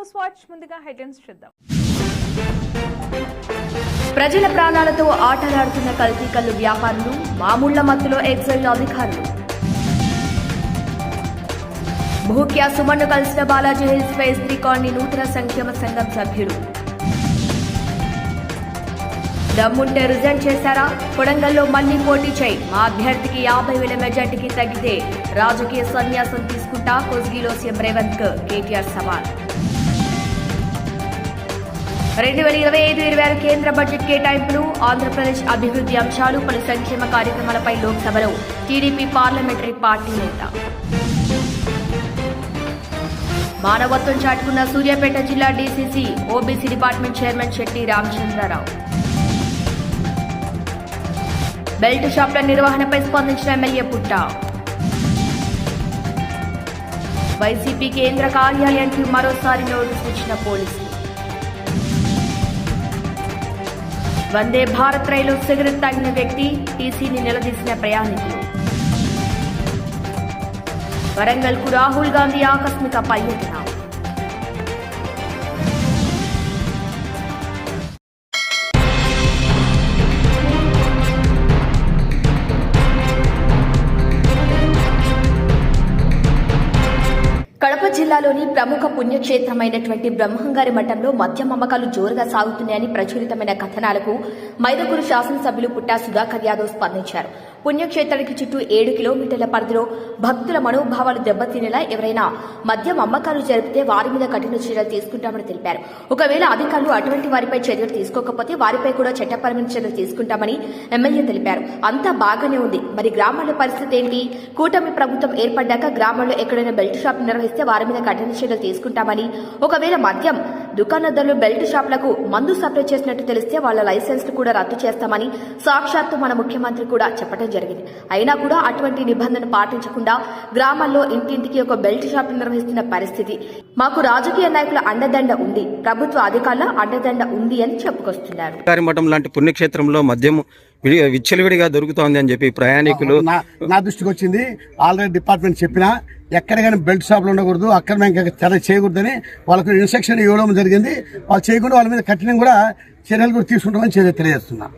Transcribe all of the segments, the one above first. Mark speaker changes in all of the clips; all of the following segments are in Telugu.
Speaker 1: న్యూస్ వాచ్ ముందుగా హెడ్లైన్స్ చూద్దాం.
Speaker 2: ప్రజల ప్రాణాలతో ఆటలాడుతున్న కల్తీ కల్లు వ్యాపారులు మామూళ్ళ మత్తులో ఎక్సైజ్ అధికారులు. భూక్యా సుమన్ను కలిసిన Balaji hills phase three colony నూతన సంక్షేమ సంఘం సభ్యులు. దమ్ముంటే రిజైన్ చేశారా? కొడంగల్లో మళ్ళీ పోటీ చేయి. మా అభ్యర్థికి యాభై వేల మెజార్టీకి తగ్గితే రాజకీయ సన్యాసం తీసుకుంటా కొజ్గిలో సీఎం రేవంత్కు కేటీఆర్ సవాల్. రెండు వేల ఇరవై ఐదు ఇరవై ఆరు కేంద్ర బడ్జెట్ కేటాయింపులు ఆంధ్రప్రదేశ్ అభివృద్ధి అంశాలు పలు సంక్షేమ కార్యక్రమాలపై లోక్సభలో టీడీపీ పార్లమెంటరీ పార్టీ నేత. మానవత్వం చాటుకున్న సూర్యాపేట జిల్లా DCC OBC department chairman Shetty Ramachandra Rao. Belt షాప్ల నిర్వహణపై స్పందించిన ఎమ్మెల్యే పుట్ట. వైసీపీ కేంద్ర కార్యాలయానికి మరోసారి నోటీసు ఇచ్చిన పోలీసులు. వందే భారత్ రైలు సిగరెట్ తాగిన వ్యక్తి టీసీని నిలదీసిన ప్రయాణికులు. వరంగల్కు రాహుల్ గాంధీ ఆకస్మిక పర్యటన ప్రముఖ పుణ్యక్షేత్రమైనటువంటి బ్రహ్మంగారి మఠంలో మద్యం అమ్మకాలు జోరుగా సాగుతున్నాయని ప్రచురితమైన కథనాలకు మైదకూరు శాసనసభ్యులు పుట్టా సుధాకర్ యాదవ్ స్పందించారు. పుణ్యక్షేత్రానికి చుట్టూ ఏడు కిలోమీటర్ల పరిధిలో భక్తుల మనోభావాలు దెబ్బతినేలా ఎవరైనా మద్యం అమ్మకాలు జరిపితే వారి మీద కఠిన చర్యలు తీసుకుంటామని తెలిపారు. ఒకవేళ అధికారులు అటువంటి వారిపై చర్యలు తీసుకోకపోతే వారిపై కూడా చట్టపరమైన చర్యలు తీసుకుంటామని ఎమ్మెల్యే తెలిపారు. అంతా బాగానే ఉంది. మరి గ్రామాల పరిస్థితి ఏంటి? కూటమి ప్రభుత్వం ఏర్పడ్డాక గ్రామాల్లో ఎక్కడైనా బెల్ట్ షాప్ నిర్వహిస్తే వారి మీద కఠిన చర్యలు తీసుకుంటామని ఒకవేళ మద్యం దుకాణదారులు బెల్ట్ షాప్లకు మందు సప్లై చేసినట్టు తెలిస్తే వాళ్ళ లైసెన్స్ కూడా రద్దు చేస్తామని సాక్షాత్తు మన ముఖ్యమంత్రి కూడా చెప్పడం జరిగింది. అయినా కూడా అటువంటి నిబంధన పాటించకుండా గ్రామాల్లో ఇంటింటికి ఒక బెల్ట్ షాప్ నిర్వహిస్తున్న పరిస్థితి మాకు రాజకీయ నాయకుల అండదండ ఉంది. ప్రభుత్వ అధికారుల అండదండ ఉంది అని చెప్పుకొస్తున్నారు.
Speaker 3: లాంటి పుణ్యక్షేత్రంలో మద్యం విచ్చలవిడిగా దొరుకుతోంది అని చెప్పి ప్రయాణికులు
Speaker 4: నా నా దృష్టికి వచ్చింది. ఆల్రెడీ డిపార్ట్మెంట్ చెప్పినా ఎక్కడికైనా బెల్ట్ షాపులు ఉండకూడదు అక్కడ ఇంకా చర్య చేయకూడదని వాళ్ళకు ఇన్స్ట్రక్షన్ ఇవ్వడం జరిగింది. వాళ్ళు చేయకుండా వాళ్ళ మీద కఠినం కూడా చర్యలు కూడా తీసుకుంటామని చర్య తెలియజేస్తున్నా.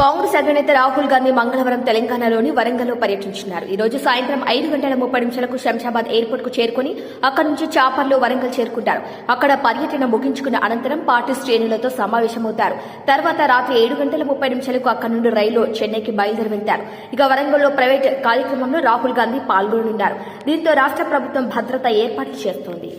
Speaker 2: కాంగ్రెస్ అధినేత రాహుల్ గాంధీ మంగళవారం తెలంగాణలోని వరంగల్లో పర్యటించినారు. ఈ రోజు సాయంత్రం ఐదు గంటల ముప్పై నిమిషాలకు శంషాబాద్ ఎయిర్పోర్ట్కు చేరుకుని అక్కడి నుంచి చాపర్లో వరంగల్ చేరుకుంటారు. అక్కడ పర్యటన ముగించుకున్న అనంతరం పార్టీ శ్రేణులతో సమావేశమవుతారు. తర్వాత రాత్రి ఏడు గంటల ముప్పై నిమిషాలకు అక్కడి నుండి రైల్లో చెన్నైకి బయలుదేరి వెళ్తారు. ఇక వరంగల్లో ప్రైవేట్ కార్యక్రమంలో రాహుల్ గాంధీ పాల్గొనున్నారు దీంతో రాష్ట్ర ప్రభుత్వం భద్రత ఏర్పాట్లు చేస్తోంది.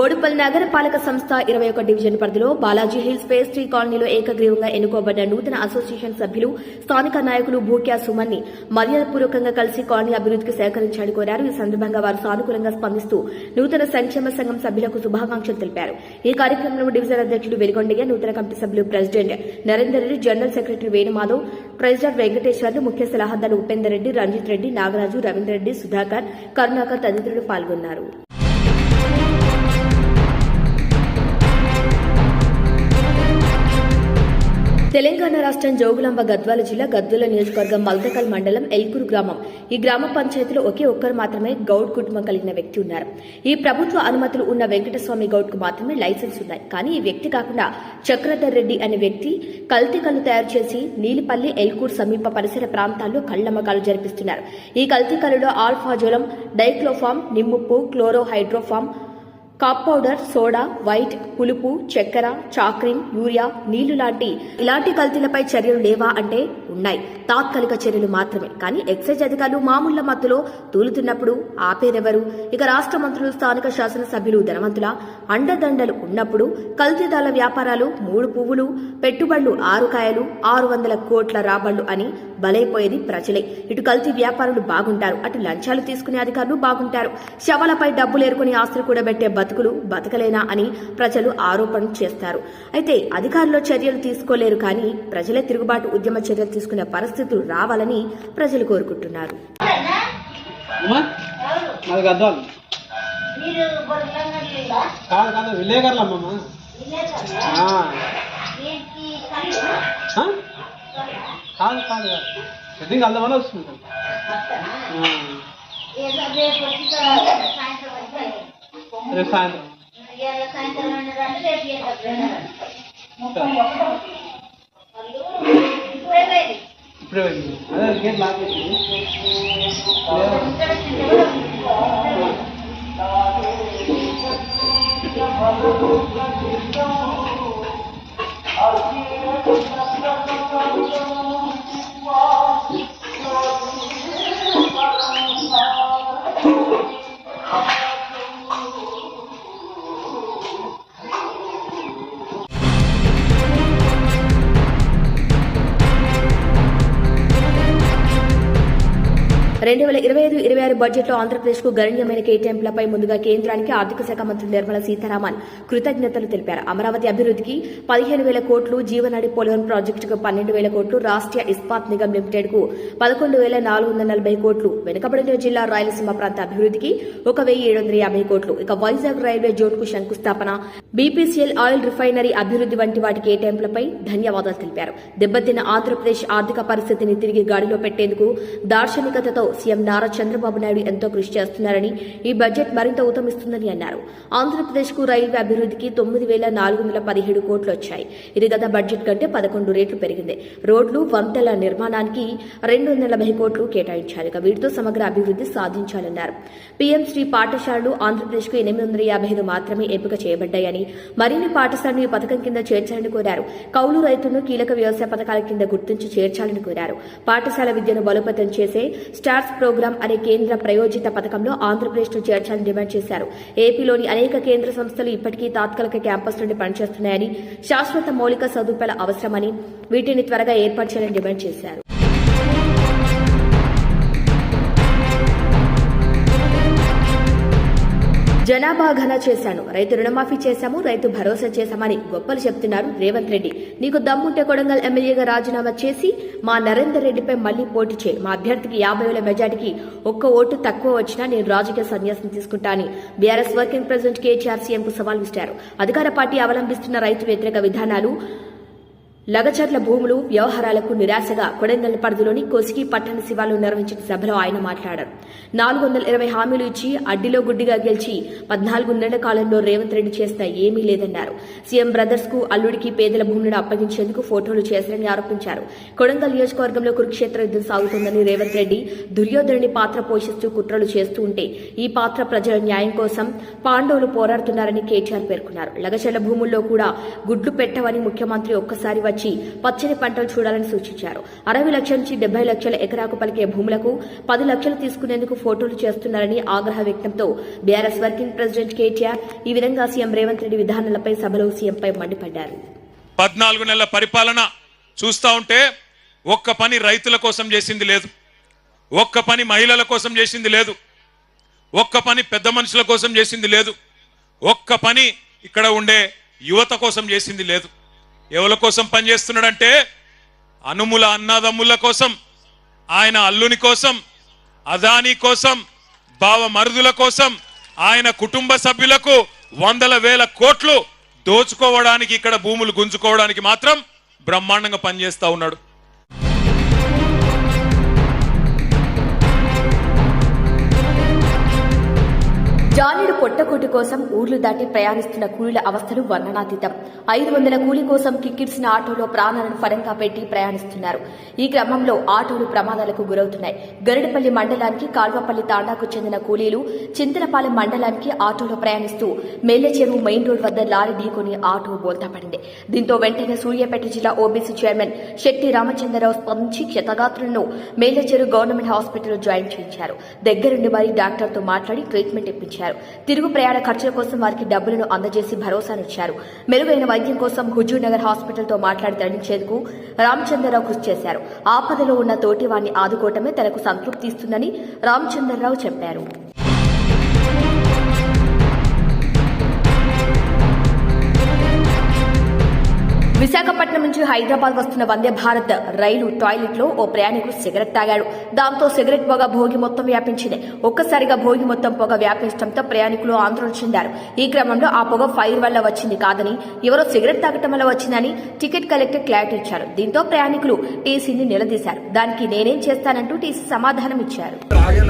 Speaker 2: బోడుపల్లి నగరపాలక సంస్థ ఇరవై ఒక డివిజన్ పరిధిలో బాలాజీ హిల్స్ ఫేస్ త్రీ కాలనీలో ఏకగ్రీవంగా ఎన్నుకోబడ్డ నూతన అసోసియేషన్ సభ్యులు స్థానిక నాయకులు భూక్యా సుమన్ని మర్యాదపూర్వకంగా కలిసి కాలనీ అభివృద్ధికి సహకరించాలని కోరారు. ఈ సందర్భంగా వారు సానుకూలంగా స్పందిస్తూ నూతన సంక్షేమ సంఘం సభ్యులకు శుభాకాంక్షలు తెలిపారు. ఈ కార్యక్రమంలో డివిజన్ అధ్యక్షుడు వెలుగొండయ్య నూతన కమిటీ సభ్యులు president Narender Reddy general secretary Venumadhav president Venkateswarlu ముఖ్య సలహాదారు ఉపేందర్ రెడ్డి రంజిత్ రెడ్డి నాగరాజు రవీందర్ రెడ్డి సుధాకర్ కరుణాకర్ తదితరులు పాల్గొన్నారు. తెలంగాణ రాష్ట్రం జోగులాంబ గద్వాల జిల్లా గద్వాల నియోజకవర్గం మల్దకల్ మండలం ఎల్కూరు గ్రామం. ఈ గ్రామ పంచాయతీలో ఒకే ఒక్కరు మాత్రమే గౌడ్ కుటుంబం కలిగిన వ్యక్తి ఉన్నారు. ఈ ప్రభుత్వ అనుమతులు ఉన్న వెంకటస్వామి గౌడ్కు మాత్రమే లైసెన్స్ ఉన్నాయి. కానీ ఈ వ్యక్తి కాకుండా చక్రధర్ రెడ్డి అనే వ్యక్తి కల్తీ కళ్ళు తయారు చేసి నీలిపల్లి ఎల్కూర్ సమీప పరిసర ప్రాంతాల్లో కళ్ళమ్మకాలు జరిపిస్తున్నారు. ఈ కల్తీ కళ్ళలో ఆల్ఫాజోలం డైక్లోఫామ్ నిమ్ముప్పు క్లోరోహైడ్రోఫామ్ కాప్ పౌడర్ సోడా వైట్ పులుపు చక్కెర చాక్రీన్ యూరియా నీళ్ళు లాంటి ఇలాంటి కల్తీలపై చర్యలు లేవా అంటే ఉన్నాయి. తాత్కాలిక చర్యలు మాత్రమే. కానీ ఎక్సైజ్ అధికారులు మామూళ్ళ మత్తులో తూలుతున్నప్పుడు ఆపేరెవరు? ఇక రాష్ట్ర మంత్రులు స్థానిక శాసనసభ్యులు ధనవంతుల అండదండలు ఉన్నప్పుడు కల్తీదాల వ్యాపారాలు మూడు పువ్వులు పెట్టుబడులు ఆరు కాయలు ఆరు వందల కోట్ల రాబళ్ళు అని బలైపోయేది ప్రజలే. ఇటు కల్తీ వ్యాపారులు బాగుంటారు అటు లంచాలు తీసుకునే అధికారులు బాగుంటారు. శవాలపై డబ్బులు ఏరుకుని ఆస్తులు కూడా పెట్టే బతుకులు బతకలేనా అని ప్రజలు ఆరోపణలు చేస్తారు. అయితే అధికారులు చర్యలు తీసుకోలేరు కానీ ప్రజలే తిరుగుబాటు ఉద్యమ చర్యలు తీసుకునే పరిస్థితులు రావాలని ప్రజలు కోరుకుంటున్నారు.
Speaker 5: కాదు కాదు విలేకరులు అమ్మమ్మ? కాదు కాదు కాదు. వస్తుంది. రేపు సాయంత్రం ఇప్పుడే వెళ్ళింది అదే గేట్ లాక్ పెట్టింది
Speaker 2: రెండు వేల ఇరవై ఐదు ఇరవై ఆరు బడ్జెట్లో ఆంధ్రప్రదేశ్కు గణనీయమైన కేటాయింపులపై ముందుగా కేంద్రానికి ఆర్థిక శాఖ మంత్రి నిర్మలా సీతారామన్ కృతజ్ఞతలు తెలిపారు. అమరావతి అభివృద్ధికి పదిహేను వేల కోట్లు జీవనాడి పోలవరం ప్రాజెక్టుకు పన్నెండు వేల కోట్లు రాష్ట్రీయ ఇస్పాత్ నిగమ్ లిమిటెడ్కు పదకొండు వేల నాలుగు వందల నలభై కోట్లు. వెనుకబడిన జిల్లా రాయలసీమ ప్రాంత అభివృద్ధికి ఒక వెయ్యి ఏడు వందల యాభై కోట్లు. ఇక వైజాగ్ రైల్వే జోన్కు శంకుస్థాపన బీపీసీఎల్ ఆయిల్ రిఫైనరీ అభివృద్ధి వంటి వాటి కేటాయింపులపై ధన్యవాదాలు తెలిపారు. దెబ్బతిన్న ఆంధ్రప్రదేశ్ ఆర్థిక పరిస్థితిని తిరిగి గాడిలో పెట్టేందుకు దార్శనికతతో సీఎం నారా చంద్రబాబు నాయుడు ఎంతో కృషి చేస్తున్నారని ఈ బడ్జెట్ మరింత ఊతమిస్తుందని అన్నారు. ఆంధ్రప్రదేశ్కు రైల్వే అభివృద్ధికి తొమ్మిది వేల నాలుగు వందల పదిహేడు కోట్లు వచ్చాయి. ఇది గత బడ్జెట్ కంటే పదకొండు రేట్లు పెరిగింది. రోడ్లు వంతెల నిర్మాణానికి రెండు వందల నలభై కోట్లు కేటాయించారు. ఇక వీటితో సమగ్ర అభివృద్ధి సాధించాలన్నారు. పీఎం శ్రీ పాఠశాలలు ఆంధ్రప్రదేశ్కు ఎనిమిది వందల యాభై ఐదు మాత్రమే ఎంపిక చేయబడ్డాయని మరిన్ని పాఠశాలను ఈ పథకం కింద చేర్చాలని కోరారు. కౌలు రైతులను కీలక వ్యవసాయ పథకాల కింద గుర్తించి చేర్చాలని కోరారు. పాఠశాల విద్యను బలోపేతం చేసే స్టార్స్ ప్రోగ్రాం అనే కేంద్ర ప్రయోజిత పథకంలో ఆంధ్రప్రదేశ్ను చేర్చాలని డిమాండ్ చేశారు. ఏపీలోని అనేక కేంద్ర సంస్థలు ఇప్పటికీ తాత్కాలిక క్యాంపస్ నుండి పనిచేస్తున్నాయని శాశ్వత మౌలిక సదుపాయాల అవసరమని వీటిని త్వరగా ఏర్పాటు చేయాలని డిమాండ్ చేశారు. జనాభా ఘన చేశాను. రైతు రుణమాఫీ చేశాము రైతు భరోసా చేశామని గొప్పలు చెప్తున్నారు రేవంత్ రెడ్డి. నీకు దమ్ముంటే కొడంగల్ ఎమ్మెల్యేగా రాజీనామా చేసి మా నరేందర్ రెడ్డిపై మళ్ళీ పోటీ చేయి. మా అభ్యర్థికి యాభై వేల మెజార్టీకి ఒక్క ఓటు తక్కువ వచ్చినా నేను రాజకీయ సన్యాసం తీసుకుంటానని బీఆర్ఎస్ వర్కింగ్ ప్రెసిడెంట్ కేటీఆర్ సీఎంకు సవాల్ విసిరారు. అధికార పార్టీ అవలంబిస్తున్న రైతు వ్యతిరేక విధానాలు లగచర్ల భూములు వ్యవహారాలకు నిరాశగా కొడంగల్ పరిధిలోని కొసిగి పట్టణ శివాలు నిర్వహించిన సభలో ఆయన మాట్లాడారు. నాలుగు వందల ఇరవై హామీలు ఇచ్చి అడ్డిలో గుడ్డిగా గెలిచి పద్నాలుగు నెలల కాలంలో రేవంత్ రెడ్డి చేసిన ఏమీ లేదన్నారు. సీఎం బ్రదర్స్కు అల్లుడికి పేదల భూములను అప్పగించేందుకు ఫోటోలు చేశారని ఆరోపించారు. కొడంగల్ నియోజకవర్గంలో కురుక్షేత్ర యుద్ధం సాగుతుందని రేవంత్ రెడ్డి దుర్యోధనుని పాత్ర పోషిస్తూ కుట్రలు చేస్తూ ఉంటే ఈ పాత్ర ప్రజల న్యాయం కోసం పాండవులు పోరాడుతున్నారని కేటీఆర్ పేర్కొన్నారు. లగచర్ల భూముల్లో కూడా గుడ్లు పెట్టవని ముఖ్యమంత్రి ఒక్కసారి వచ్చి పచ్చని పంటలు చూడాలని సూచించారు. అరవై లక్షల నుంచి డెబ్బై లక్షల ఎకరాకు పలికే భూములకు పది లక్షలు తీసుకునేందుకు ఫోటోలు చేస్తున్నారని ఆగ్రహ వ్యక్తంతో బీఆర్ఎస్ వర్కింగ్ ప్రెసిడెంట్ కేటీఆర్ ఈ విధంగా సీఎం రేవంత్ రెడ్డి విధానాలపై సభలో సీఎంపై మండిపడ్డారు.
Speaker 6: పద్నాలుగు నెలల పరిపాలన చూస్తా ఉంటే ఒక్క పని రైతుల కోసం చేసింది లేదు. ఒక్క పని మహిళల కోసం చేసింది లేదు. ఒక్క పని పెద్ద మనుషుల కోసం చేసింది లేదు. ఒక్క పని ఇక్కడ ఉండే యువత కోసం చేసింది లేదు. ఎవరి కోసం పనిచేస్తున్నాడంటే అనుముల అన్నదమ్ముల కోసం ఆయన అల్లుని కోసం అదానీ కోసం బావ మరుదుల కోసం ఆయన కుటుంబ సభ్యులకు వందల వేల కోట్లు దోచుకోవడానికి ఇక్కడ భూములు గుంజుకోవడానికి మాత్రం బ్రహ్మాండంగా పనిచేస్తా ఉన్నాడు.
Speaker 2: జాలీడు పొట్టకొట్టు కోసం ఊర్లు దాటి ప్రయాణిస్తున్న కూలీల అవస్థలు వర్ణనాతీతం. ఐదు వందల కూలీ కోసం కిక్కిరిసిన ఆటోలో ప్రాణాలను ఫలంగా పెట్టి ప్రయాణిస్తున్నారు. ఈ క్రమంలో ఆటోలు ప్రమాదాలకు గురవుతున్నాయి. గరుడపల్లి మండలానికి కాల్వపల్లి తాండాకు చెందిన కూలీలు చింతలపాలెం మండలానికి ఆటోలో ప్రయాణిస్తూ మేల్లచెరువు మెయిన్ రోడ్ వద్ద లారీ ఢీకొని ఆటో బోల్తా పడింది. దీంతో వెంటనే సూర్యాపేట జిల్లా ఓబీసీ చైర్మన్ శెట్టి రామచంద్రరావు స్పందించి క్షతగాత్రులను మేళ్ళ గవర్నమెంట్ హాస్పిటల్లో జాయిన్ చేయించారు. దగ్గరుండి మరీ డాక్టర్తో మాట్లాడి ట్రీట్మెంట్ ఇప్పించారు. తిరుగు ప్రయాణ ఖర్చుల కోసం వారికి డబ్బులను అందజేసి భరోసానిచ్చారు. మెరుగైన వైద్యం కోసం హుజూర్ నగర్ హాస్పిటల్తో మాట్లాడి తరలించేందుకు రామచంద్రరావు కృషి చేశారు. ఆపదలో ఉన్న తోటివాణ్ణి ఆదుకోవటమే తనకు సంతృప్తి ఇస్తుందని రామచంద్రరావు చెప్పారు. విశాఖపట్నం నుంచి హైదరాబాద్ వస్తున్న వందే భారత్ రైలు టాయిలెట్లో ఓ ప్రయాణికుడు సిగరెట్ తాగాడు. దాంతో సిగరెట్ పొగ భోగి మొత్తం వ్యాపించింది. ఒక్కసారిగా భోగి మొత్తం పొగ వ్యాపించడంతో ప్రయాణికులు ఆందోళన చెందారు. ఈ క్రమంలో ఆ పొగ ఫైర్ వల్ల వచ్చింది కాదని ఎవరో సిగరెట్ తాగటం వల్ల వచ్చిందని టికెట్ కలెక్టర్ క్లారిటీ ఇచ్చారు. దీంతో ప్రయాణికులు టీసీని నిలదీశారు. దానికి నేనేం చేస్తానంటూ టీసీ సమాధానం ఇచ్చారు.
Speaker 7: నాకు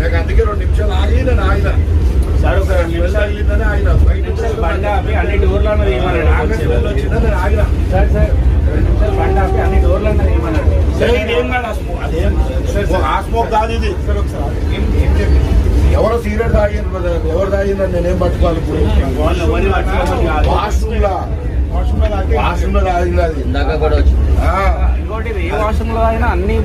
Speaker 7: నాకు అందుకే రెండు నిమిషాలు ఆగి నేను ఆగిన.
Speaker 5: సార్ ఒక రెండు నిమిషాలు
Speaker 7: ఆగిన
Speaker 5: బండి ఆపి అన్ని
Speaker 7: వచ్చిందా నేను ఆగిన
Speaker 5: సార్ సార్ రెండు నిమిషాలు బండి ఆపి అన్ని డోర్లను వేయమన్నాడు
Speaker 7: సరే ఇదేం కాదు ఆ స్మోక్ అదేం ఆ స్మోక్ కాదు ఇది ఎవరో సిగరెట్ తాగింది. ఎవరు తాగిందని నేనేం పట్టుకోవాలి ఇప్పుడు
Speaker 5: ఎవరి.
Speaker 7: వాష్రూమ్ లా వాష్రూమ్లో తాగింది అది
Speaker 3: ఇందాక కూడా వచ్చింది
Speaker 7: ఆ.
Speaker 5: ఇంకోటి ఏ వాష్రూమ్లో అయినా అన్ని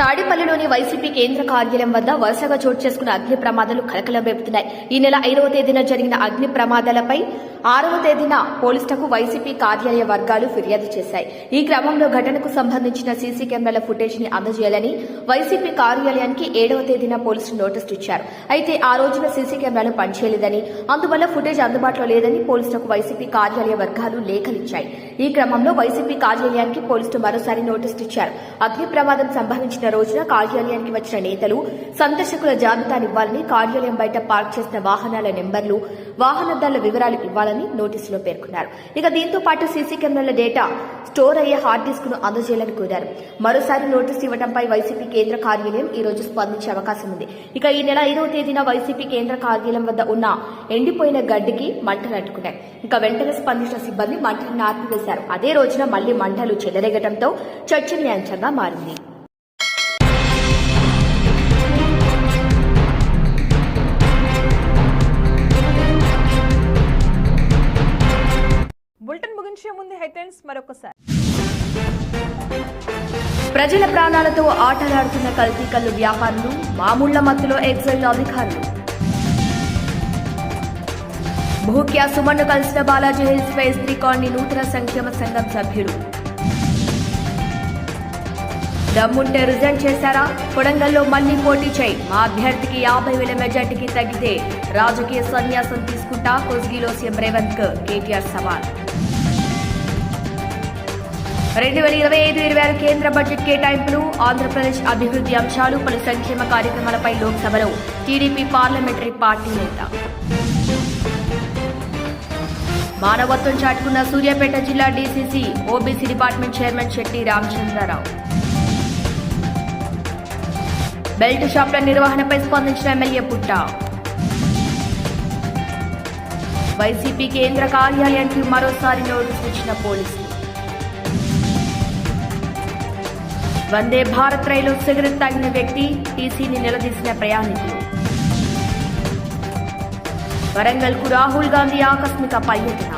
Speaker 2: తాడేపల్లిలోని వైసీపీ కేంద్ర కార్యాలయం వద్ద వరుసగా చోటు చేసుకున్న అగ్ని ప్రమాదాలు కలకలం రేపుతున్నాయి. ఈ నెల ఐదవ తేదీన జరిగిన అగ్ని ప్రమాదాలపై ఆరవ తేదీన పోలీసులకు వైసీపీ కార్యాలయ వర్గాలు ఫిర్యాదు చేశాయి. ఈ క్రమంలో ఘటనకు సంబంధించిన సీసీ కెమెరాల ఫుటేజ్ని అందజేయాలని వైసీపీ కార్యాలయానికి ఏడవ తేదీన పోలీసులు నోటీసులు ఇచ్చారు. అయితే ఆ రోజున సీసీ కెమెరాలు పనిచేయలేదని అందువల్ల ఫుటేజ్ అందుబాటులో లేదని పోలీసులకు వైసీపీ కార్యాలయ వర్గాలు లేఖలిచ్చాయి ఈ క్రమంలో వైసీపీ కార్యాలయానికి పోలీసులు మరోసారి నోటీసులు ఇచ్చారు. అగ్ని ప్రమాదం సంభవించిన రోజున కార్యాలయానికి వచ్చిన నేతలు సందర్శకుల జాబితానివ్వాలని కార్యాలయం బయట పార్క్ చేసిన వాహనాల నెంబర్లు వాహనదారుల వివరాలు ఇవ్వాలని నోటీసులో పేర్కొన్నారు. ఇక దీంతో పాటు సీసీ కెమెరాల డేటా స్టోర్ అయ్యే హార్డ్ డిస్క్ను అందజేయాలని కోరారు. మరోసారి నోటీసు ఇవ్వడంపై వైసీపీ కేంద్ర కార్యాలయం ఈ రోజు స్పందించే అవకాశం ఉంది. ఇక ఈ నెల ఐదవ తేదీన వైసీపీ కేంద్ర కార్యాలయం వద్ద ఉన్న ఎండిపోయిన గడ్డికి మంటలు అంటుకున్నాయి ఇంకా వెంటనే స్పందించిన సిబ్బంది మంటలను ఆర్పివేశారు. అదే రోజున మళ్ళీ మంటలు చెలరేగడంతో చర్చనీయాంశంగా మారింది.
Speaker 1: మరొకసారి.
Speaker 2: ప్రజల ప్రాణాలతో ఆటలాడుతున్న కల్తీ కల్లు వ్యాపారులు మామూళ్ళ మత్తులో ఎక్సైజ్ అధికారులు. భూక్యా సుమన్ను కలిసిన Balaji hills phase three colony నూతన సంక్షేమ సంఘం సభ్యులు దమ్ముంటే రిజైన్ చేశారా? కొడంగల్లో మళ్ళీ పోటీ చేయి. మా అభ్యర్థికి యాభై వేల మెజార్టీకి తగ్గితే రాజకీయ సన్యాసం తీసుకుంటా కొస్గిలో సీఎం రేవంత్ కేటీఆర్ సవాల్. రెండు వేల ఇరవై ఐదు ఇరవై ఆరు కేంద్ర బడ్జెట్ కేటాయింపులు ఆంధ్రప్రదేశ్ అభివృద్ధి అంశాలు పలు సంక్షేమ కార్యక్రమాలపై లోక్సభలో టీడీపీ పార్లమెంటరీ పార్టీ నేత. మానవత్వం చాటుకున్న సూర్యాపేట జిల్లా DCC OBC department chairman Shetty Ramachandra Rao. Belt షాప్ల నిర్వహణపై స్పందించిన ఎమ్మెల్యే పుట్ట. వైసీపీ కేంద్ర కార్యాలయానికి మరోసారి నోటీసు ఇచ్చిన పోలీసులు. వందే భారత్ రైలు సిగరెట్ తాగిన వ్యక్తి టీసీని నిలదీసిన ప్రయాణికులు. వరంగల్కు రాహుల్ గాంధీ ఆకస్మిక పర్యటన.